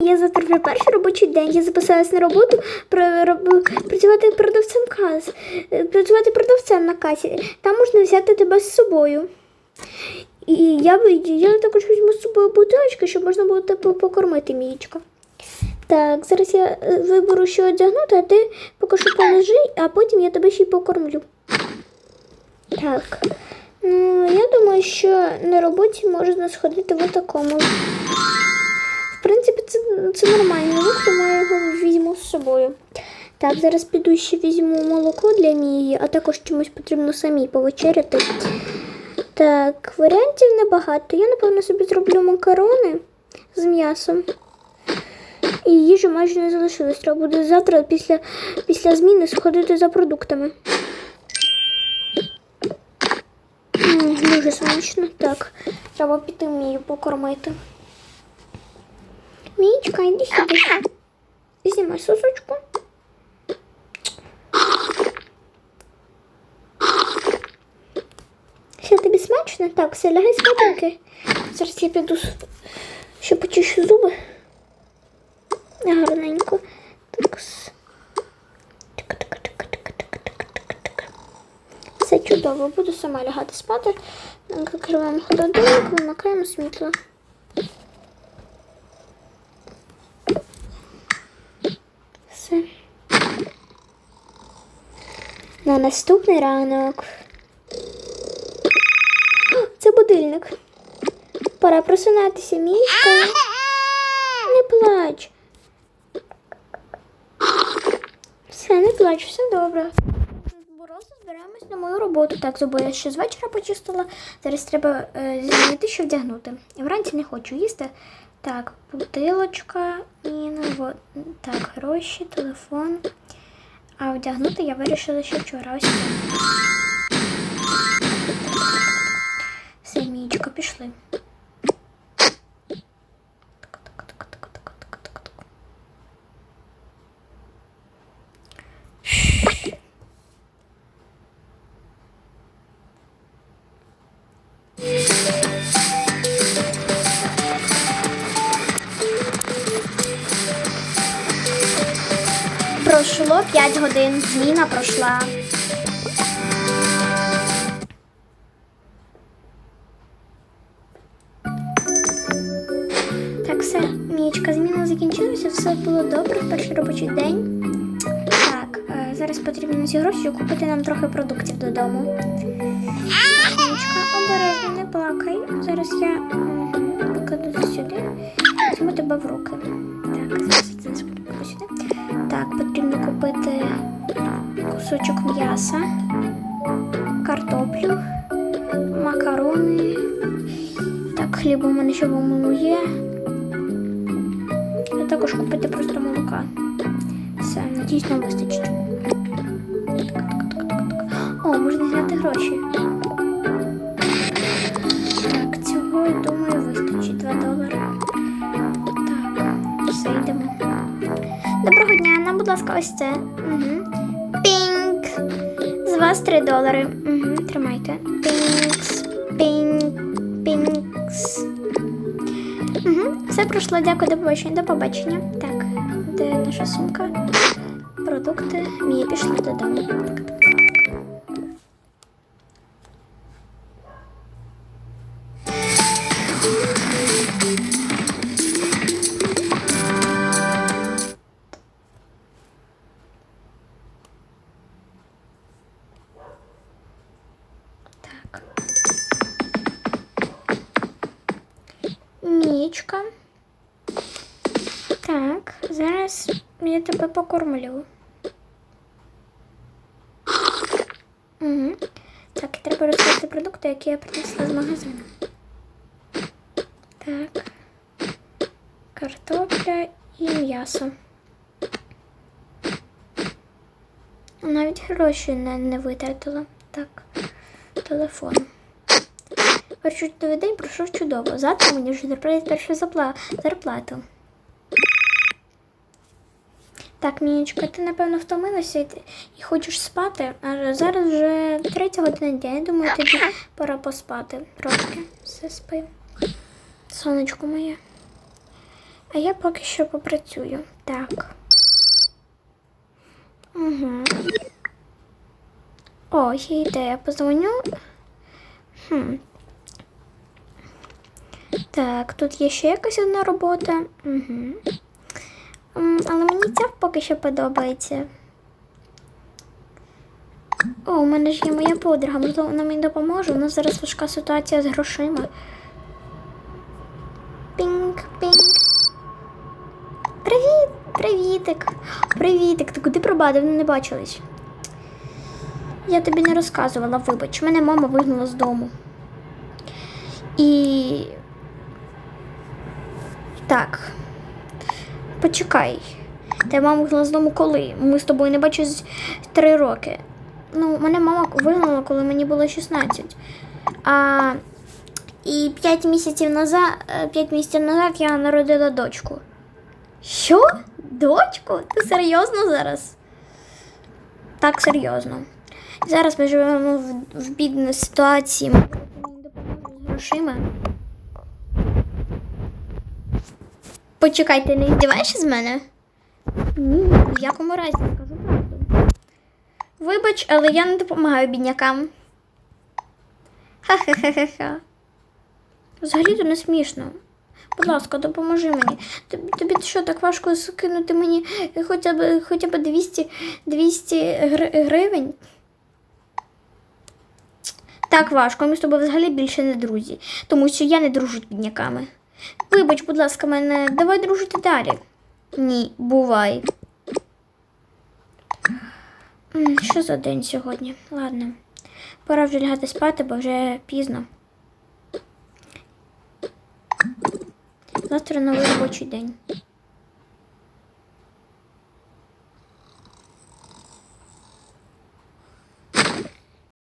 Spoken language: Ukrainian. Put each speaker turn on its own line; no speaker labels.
Я завтра вже перший робочий день. Я записалась на роботу працювати продавцем кас, е, працювати продавцем на касі. Там можна взяти тебе з собою. І я, я також візьму з собою бутилочки, щоб можна було тебе покормити, Мієчка. Так, зараз я е, виберу, що одягнути, а ти поки що полежи, а потім я тебе ще й покормлю. Так. Ну, я думаю, що на роботі можна сходити в такому. В принципі, це, це нормальний тому я його візьму з собою. Так, зараз піду ще візьму молоко для Мії, а також чомусь потрібно самій повечеряти. Так, варіантів небагато. Я, напевно, собі зроблю макарони з м'ясом. І їжі майже не залишилось. Треба буде завтра після, після зміни сходити за продуктами. Дуже смачно. Так, треба піти Мію покормити. Мієчка, йди сюди. Знімай сосочку. Все тобі смачно? Так, все, лягай спатеньки. Зараз я піду, ще почищу зуби. Гарненько. Так. Все чудово, буду сама лягати спати. Закриваємо холодильник, вимикаємо світло. Все. На наступний ранок. Це будильник. Пора просинатися, мішка. Не плач. Все, не плач, все добре. Зборося, збираємось на мою роботу. Так, зуби я ще з вечора почистила. Зараз треба е, змінити, що вдягнути. Вранці не хочу їсти. Так, бутилочка і ну, вот, так, гроші, телефон. А одягнути я вирішила ще вчора. Ось це. Пішли. Пройшло 5 годин, зміна пройшла. Так, все, Мієчка, зміна закінчилася, все було добре, перший робочий день. Так, е, зараз потрібно ці гроші купити нам трохи продуктів додому. М'яса, картоплю, макарони. Так, хліб у мене ще в є. А також купити просто молока. Все, надіюсь, нам вистачить. О, можна зняти гроші. Так, цього, я думаю, вистачить 2 долари. Так, все, йдемо. Доброго дня, нам, будь ласка, ось це. Угу. Вас 3 долари. Угу, тримайте. Пінкс, пінк, пінкс. Угу, все пройшло, дякую, до побачення. До побачення. Так, де наша сумка? Продукти. Мія пішли додому. Так. Мічка. Так, зараз я тебе покормлю. Угу. Так, і треба розкласти продукти, які я принесла з магазину. Так. Картопля і м'ясо. Навіть гроші не, не витратила. Так, телефон. Перший чудовий день пройшов чудово. Завтра мені вже заплатять першу зарплату. Так, Мінічка, ти напевно втомилася і, хочеш спати, а зараз вже третя година дня. Я думаю, тобі пора поспати трошки. Все спи. Сонечко моє. А я поки що попрацюю. Так. Угу. О, є ідея. Позвоню. Хм. Так, тут є ще якась одна робота. Угу. Але мені ця поки що подобається. О, у мене ж є моя подруга, можливо, вона мені допоможе. У нас зараз важка ситуація з грошима. Пінг, пінг. Привіт, привітик. Привітик. Ти куди пропав? Давно не бачились. Я тобі не розказувала, вибач. Мене мама вигнала з дому. І. Так. Почекай. Та мама вигнала з дому коли? Ми з тобою не бачились три роки. Ну, мене мама вигнала, коли мені було 16. А, і 5 місяців назад, 5 місяців назад я народила дочку. Що? Дочку? Ти серйозно зараз? Так, серйозно. Зараз ми живемо в, в бідній ситуації. Мені допоможеш з грошима. Почекай, ти не здіваєшся з мене? Ні, в якому разі я кажу правду. Вибач, але я не допомагаю біднякам. Ха-ха-ха-ха. Взагалі то не смішно. Будь ласка, допоможи мені. Тобі, тобі що так важко скинути мені хоча б, хоча б 200, 200 гривень? Так важко, ми з тобою взагалі більше не друзі, тому що я не дружу з бідняками. Вибач, будь ласка, мене, давай дружити далі. Ні, бувай. Що за день сьогодні? Ладно. Пора вже лягати спати, бо вже пізно. Завтра новий робочий день.